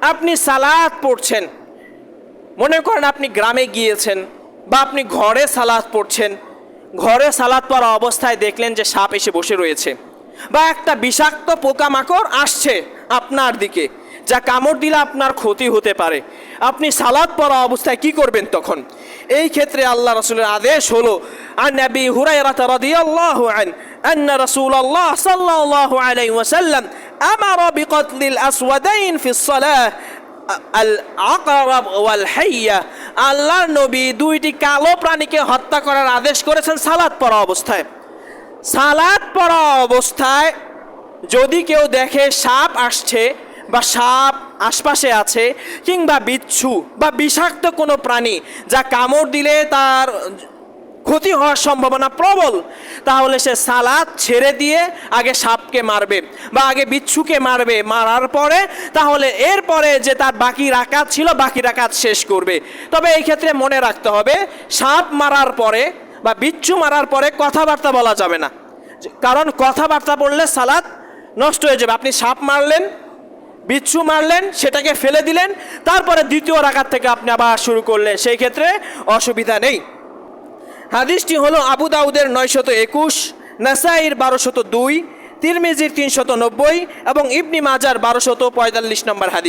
আপনি সালাত পড়ছেন। মনে করেন আপনি গ্রামে গিয়েছেন বা আপনি ঘরে সালাত পড়ছেন। ঘরে সালাত পড়া অবস্থায় দেখলেন যে সাপ এসে বসে রয়েছে বা একটা বিষাক্ত পোকামাকড় আসছে আপনার দিকে, যা কামড় দিলে আপনার ক্ষতি হতে পারে। আপনি সালাদ পড়া অবস্থায় কি করবেন তখন? এই ক্ষেত্রে আল্লাহ রসুলের আদেশ হলো আর নবী হুরাইরাত রাদিয়াল্লাহু আন أن رسول الله صلى الله عليه وسلم أمر بقتل الأسودين في الصلاة আল আকরাব ওয়াল হাইয়া আল্লাহর নবী দুইটি কালো প্রাণীকে হত্যা করার আদেশ করেছেন সালাদ পড়া অবস্থায় সালাদ পড়া অবস্থায় যদি কেউ দেখে সাপ আসছে বা সাপ আশপাশে আছে কিংবা বিচ্ছু বা বিষাক্ত কোনো প্রাণী যা কামড় দিলে তার ক্ষতি হওয়ার সম্ভাবনা প্রবল, তাহলে সে সালাদ ছেড়ে দিয়ে আগে সাপকে মারবে বা আগে বিচ্ছুকে মারবে। মারার পরে, তাহলে এরপরে যে তার বাকি রাকাত ছিল, বাকি রাকাত শেষ করবে। তবে এই ক্ষেত্রে মনে রাখতে হবে, সাপ মারার পরে বা বিচ্ছু মারার পরে কথাবার্তা বলা যাবে না। কারণ কথাবার্তা বললে সালাদ নষ্ট হয়ে যাবে। আপনি সাপ মারলেন, বিচ্ছু মারলেন, সেটাকে ফেলে দিলেন, তারপরে দ্বিতীয় রাকাত থেকে আপনি আবার শুরু করলেন। সেই ক্ষেত্রে অসুবিধা নেই। হাদিসটি হলো আবু দাউদের নয়শত একুশ, নাসাইর বারোশত দুই, তিরমিজির তিনশত নব্বই এবং ইবনি মাজার বারোশত পঁয়তাল্লিশ নম্বর হাদিস।